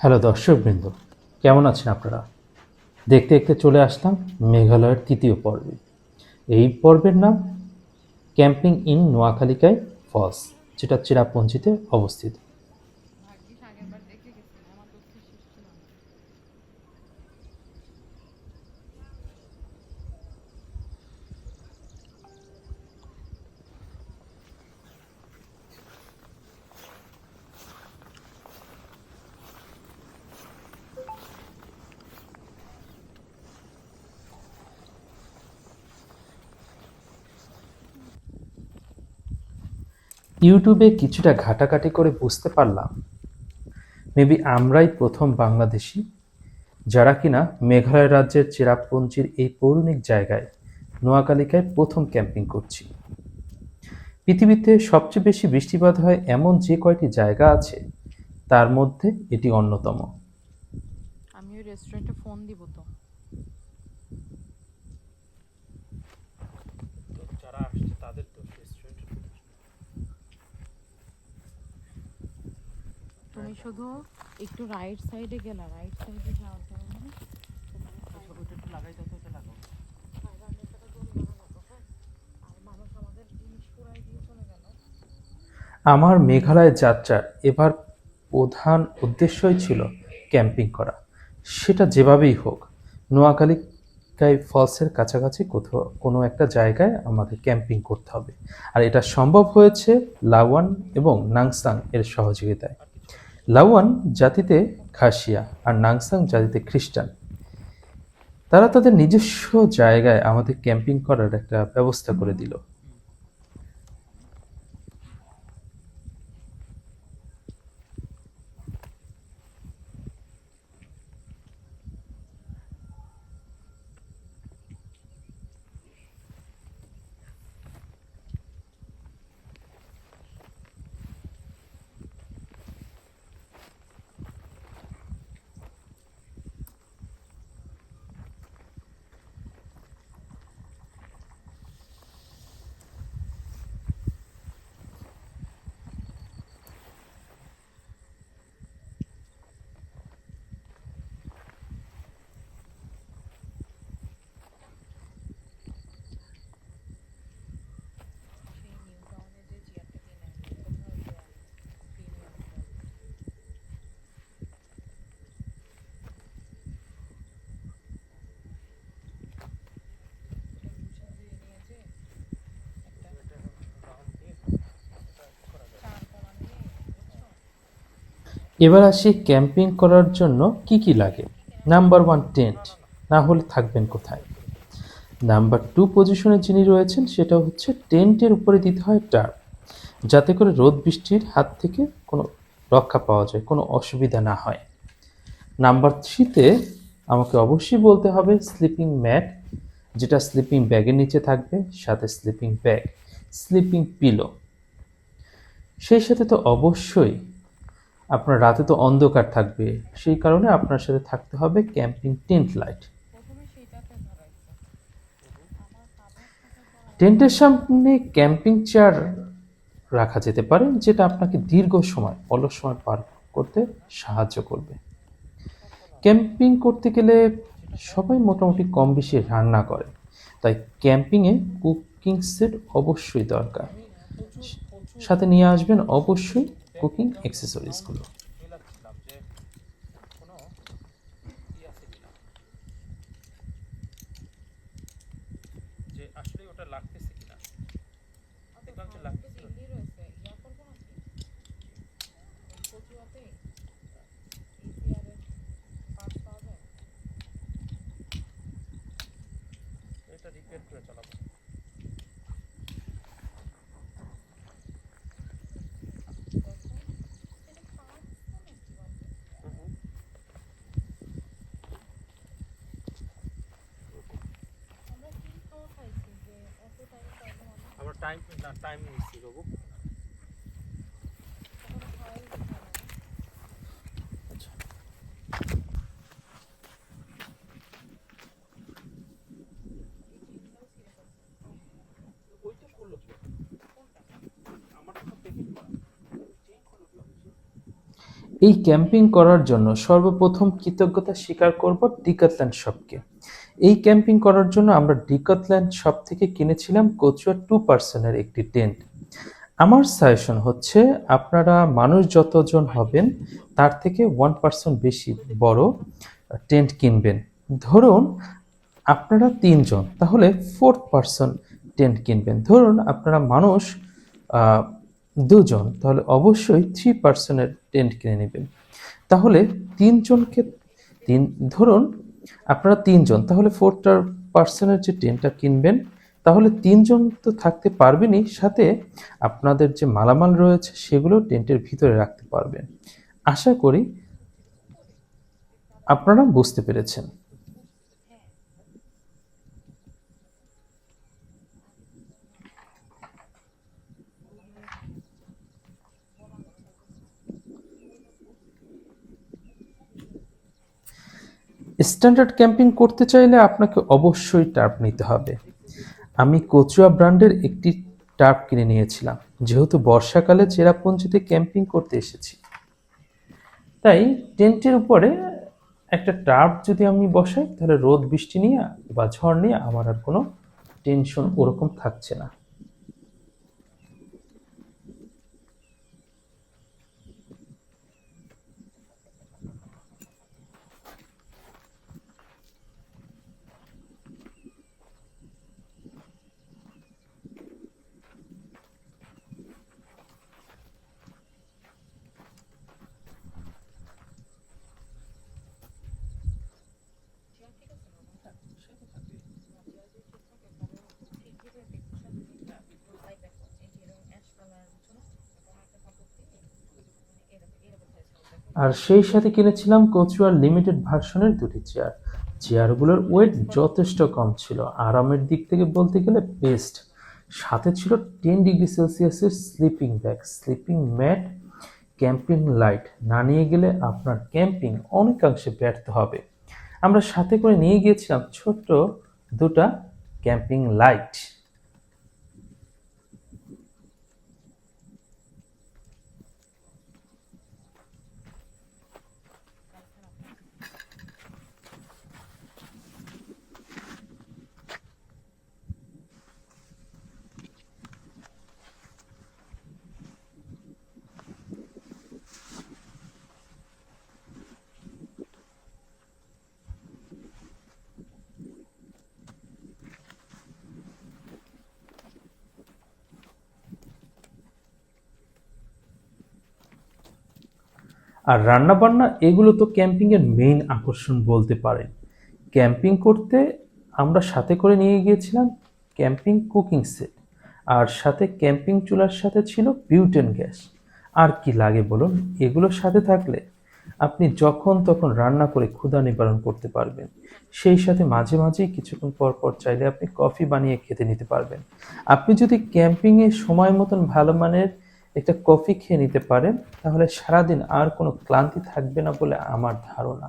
Hello দর্শকবৃন্দ, কেমন আছেন আপনারা? দেখতে দেখতে চলে আসলাম মেঘালয়ের তৃতীয় পর্বে। এই পর্বের নাম ক্যাম্পিং ইন নোয়াখালিকায় ফলস, যেটা চেরাপুঞ্জিতে অবস্থিত ভাগ্যিস আগেরবার দেখে গেছি আমার তথ্য শেষ ছিল না ইউটিউবে কিছুটা ঘাটাঘাটি করে বুঝতে পারলাম, মেবি আমরাই প্রথম বাংলাদেশি, যারা কিনা মেঘালয় রাজ্যের চেরাপুঞ্জির এই পৌরাণিক জায়গায় নোয়াখালীকায় প্রথম ক্যাম্পিং করছি। পৃথিবীতে সবচেয়ে বেশি বৃষ্টিপাত হয় এমন যে কয়টি জায়গা আছে, তার মধ্যে এটি অন্যতম। আমি ওই রেস্টুরেন্টে ফোন দিব তো যারা আসছে তাদের তো তুমি শুধু একটু রাইট সাইডে গেলা রাইট সাইডে যাওয়ার কারণে আমার মেঘালয় যাত্রার এবার প্রধান উদ্দেশ্যই ছিল ক্যাম্পিং করা। সেটা যেভাবেই হোক নোয়াখালীকাই ফলসের কাছাকাছি কোথাও কোনো একটা জায়গায় আমাদের ক্যাম্পিং করতে হবে। আর এটা সম্ভব হয়েছে লাওয়ান এবং নাংসাং এর সহযোগিতায়। লাওয়ান জাতিতে খাসিয়া আর নাংসাং জাতিতে খ্রিস্টান। তারা তাদের নিজস্ব জায়গায় আমাদের ক্যাম্পিং করার একটা ব্যবস্থা করে দিল সেই নিউ টাউনে যে চেয়ারটা কিনে কোথাও যে প্রিমিয়াম এবার আসি ক্যাম্পিং করার জন্য কি কি লাগে? Number one, tent. না হলে থাকবেন কোথায়? নাম্বার টু পজিশনে যিনি রয়েছেন, সেটা হচ্ছে টেন্টের উপরে দিতে হয় টার যাতে করে রোদ বৃষ্টির হাত থেকে কোনো রক্ষা পাওয়া যায়, কোনো অসুবিধা না হয়। নাম্বার থ্রিতে আমাকে অবশ্যই বলতে হবে স্লিপিং ম্যাট, যেটা স্লিপিং ব্যাগের নিচে থাকবে, সাথে স্লিপিং ব্যাগ, স্লিপিং পিলো। সেই সাথে তো অবশ্যই আপনার রাতে তো অন্ধকার থাকবে। সেই কারণে আপনার সাথে থাকতে হবে ক্যাম্পিং টেন্ট লাইট। টেন্টের সামনে ক্যাম্পিং চেয়ার রাখা যেতে পারে, যেটা আপনাকে দীর্ঘ সময়, অলস সময় পার করতে সাহায্য করবে। ক্যাম্পিং করতে গেলে সবাই মোটামুটি কম বেশি রান্না করে, তাই ক্যাম্পিংয়ে কুকিং সেট অবশ্যই দরকার। সাথে নিয়ে আসবেন অবশ্যই কুকিং অ্যাক্সেসরিজগুলো যে আসলে ওটা লাগতেছে কিনা দেখলাম যে লাগতেছিল চিংড়ি রয়েছে ইয়া করব নাকি ওই কচুয়াতে ইপিআরের পার্ট পাওয়া যায় এটা রিপেয়ার করে চালাবো দেখো এটা পার্টস তো নাকি বলতো আমরা কি খাওয়া খাইছি যে এত টাইম পাইলাম আমরা আমরা টাইম না টাইম নিচ্ছি বাবু। এই ক্যাম্পিং করার জন্য সর্বপ্রথম কৃতজ্ঞতা স্বীকার করব ডিকাতল্যান্ড শপকে এই ক্যাম্পিং করার জন্য আমরা ডিকাতল্যান্ড শপ থেকে কিনেছিলাম কচুয়া টু পার্সনের একটি টেন্ট। আমার সাজেশন হচ্ছে, আপনারা মানুষ যতজন হবেন, তার থেকে ওয়ান পার্সেন্ট বেশি বড় টেন্ট কিনবেন। ধরুন আপনারা তিনজন, তাহলে ফোর্থ পার্সন টেন্ট কিনবেন। ধরুন আপনারা মানুষ দুজন, তাহলে অবশ্যই থ্রি পার্সনের টেন্ট কিনে নেবেন। তাহলে তিনজনকে, তিন, ধরুন আপনারা তিনজন, তাহলে ফোরটার পার্সনের যে টেনটা কিনবেন, তাহলে তিনজন তো থাকতে পারবেনই, সাথে আপনাদের যে মালামাল রয়েছে, সেগুলো টেন্টের ভিতরে রাখতে পারবেন। আশা করি আপনারা বুঝতে পেরেছেন। স্ট্যান্ডার্ড ক্যাম্পিং করতে চাইলে আপনাকে অবশ্যই টার্প নিতে হবে। আমি কচুয়া ব্র্যান্ডের একটি টার্প কিনে নিয়েছিলাম। যেহেতু বর্ষাকালে চেরাপুঞ্জিতে ক্যাম্পিং করতে এসেছি। তাই টেন্টের উপরে একটা টার্প যদি আমি বসাই, তাহলে রোদ, বৃষ্টি নিয়ে বা ঝড় নিয়ে আমার আর কোনো টেনশন ওরকম থাকছে না। আর সেই সাথে কিনেছিলাম কচুয়ার লিমিটেড ভার্সনের দুটি চেয়ার চেয়ারগুলোর ওয়েট যথেষ্ট কম ছিল। আরামের দিক থেকে বলতে গেলে বেস্ট সাথে ছিল ten degree সেলসিয়াসের sleeping bag sleeping mat camping light না নিয়ে গেলে আপনার ক্যাম্পিং অনেকাংশে ব্যর্থ হবে। আমরা সাথে করে নিয়ে গিয়েছিলাম ছোট্ট দুটা ক্যাম্পিং লাইট আর রান্না বান্না এগুলো তো ক্যাম্পিংয়ের মেইন আকর্ষণ বলতে পারেন। ক্যাম্পিং করতে আমরা সাথে করে নিয়ে গিয়েছিলাম ক্যাম্পিং কুকিং সেট। আর সাথে ক্যাম্পিং চুলার সাথে ছিল বিউটেন গ্যাস। আর কি লাগে বলুন, এগুলোর সাথে থাকলে আপনি যখন তখন রান্না করে ক্ষুধা নিবারণ করতে পারবেন। সেই সাথে মাঝে মাঝেই কিছুক্ষণ পর পর চাইলে আপনি কফি বানিয়ে খেতে নিতে পারবেন। আপনি যদি ক্যাম্পিংয়ে সময় মতন ভালো মানের একটা কফি খেয়ে নিতে পারেন, তাহলে সারাদিন আর কোনো ক্লান্তি থাকবে না বলে আমার ধারণা।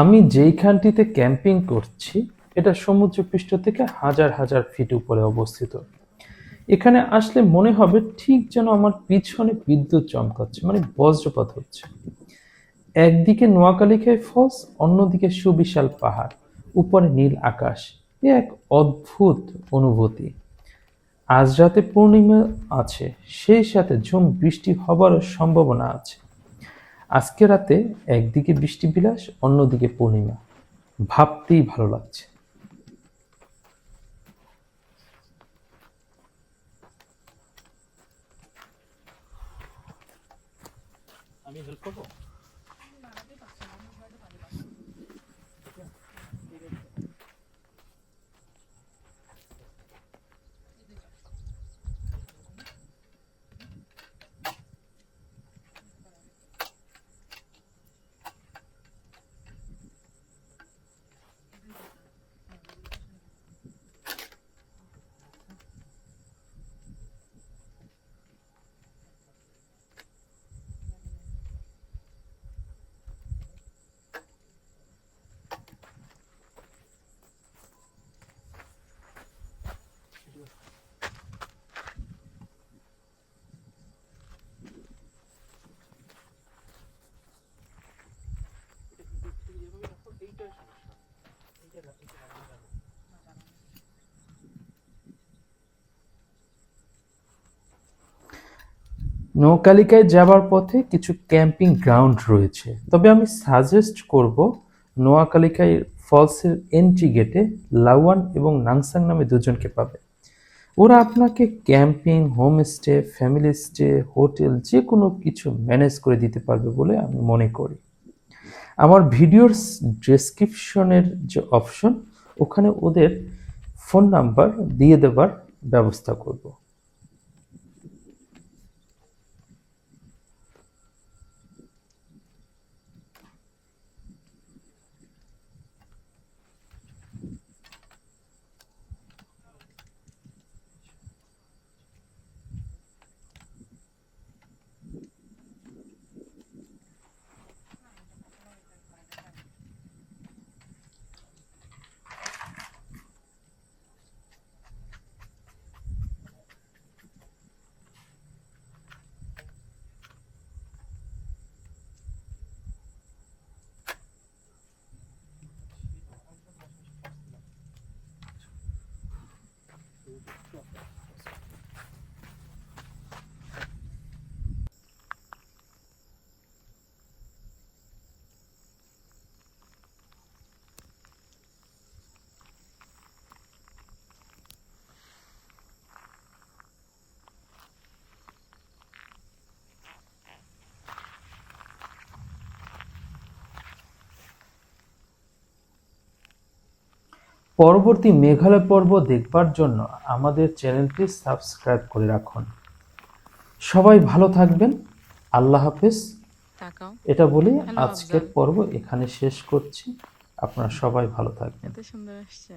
আমি যেইখানটিতে ক্যাম্পিং করছি, এটা সমুদ্রপৃষ্ঠ থেকে হাজার হাজার ফিট উপরে অবস্থিত। এখানে আসলে মনে হবে ঠিক যেন আমার পিছনে বিদ্যুৎ চমকাচ্ছে মানে বজ্রপাত হচ্ছে। একদিকে নোয়াখালীখাই ফলস, অন্যদিকে সুবিশাল পাহাড়, উপরে নীল আকাশ। এ এক অদ্ভুত অনুভূতি। আজ রাতে পূর্ণিমা আছে, সেই সাথে ঝুম বৃষ্টি হবারও সম্ভাবনা আছে। আজকে রাতে একদিকে বৃষ্টি বিলাস অন্যদিকে পূর্ণিমা। ভাবতেই ভালো লাগছে আমি হেল্প করব নৌকালিকায় যাবার পথে কিছু ক্যাম্পিং গ্রাউন্ড রয়েছে। তবে আমি সাজেস্ট করব নোয়াকালিকায় ফলসের এন্ট্রি গেটে লাওয়ান এবং নাংসাং নামে দুজনকে পাবে। ওরা আপনাকে camping, homestay family stay hotel যে কোনো কিছু ম্যানেজ করে দিতে পারবে বলে আমি মনে করি। আমার ভিডিওর ডেসক্রিপশনের যে অপশন ওখানে ওদের ফোন নাম্বার দিয়ে দেবার ব্যবস্থা করব। পরবর্তী মেঘালয় পর্ব দেখবার জন্য আমাদের চ্যানেলটি সাবস্ক্রাইব করে রাখুন। সবাই ভালো থাকবেন। আল্লাহ হাফেজ। এটা বলে আজকের পর্ব এখানে শেষ করছি। আপনারা সবাই ভালো থাকবেন। এত সুন্দর আসছে।